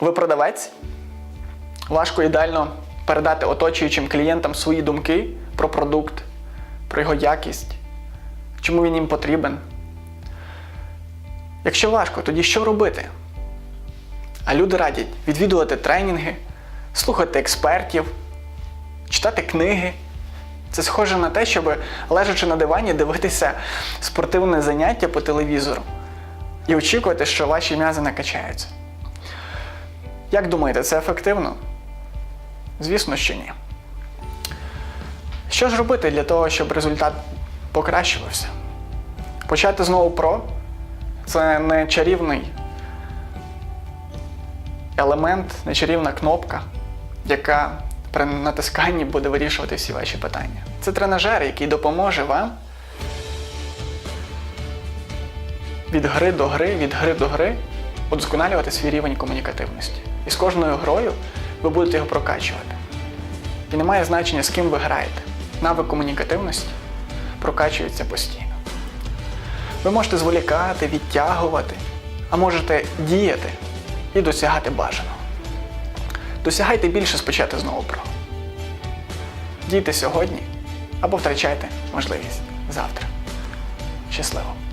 Ви продавець? Важко ідеально передати оточуючим клієнтам свої думки про продукт, про його якість, чому він їм потрібен. Якщо важко, тоді що робити? А люди радять відвідувати тренінги, слухати експертів, читати книги. Це схоже на те, щоб лежачи на дивані, дивитися спортивне заняття по телевізору і очікувати, що ваші м'язи накачаються. Як думаєте, це ефективно? Звісно, що ні. Що ж робити для того, щоб результат покращувався? Почати знову про це не чарівний елемент, не чарівна кнопка, яка при натисканні буде вирішувати всі ваші питання. Це тренажер, який допоможе вам від гри до гри, від гри до гри удосконалювати свій рівень комунікативності. І з кожною грою ви будете його прокачувати. І немає значення, з ким ви граєте. Навик комунікативності прокачується постійно. Ви можете зволікати, відтягувати, а можете діяти і досягати бажаного. Досягайте більше спочати знову про. Дійте сьогодні або втрачайте можливість завтра. Щасливо!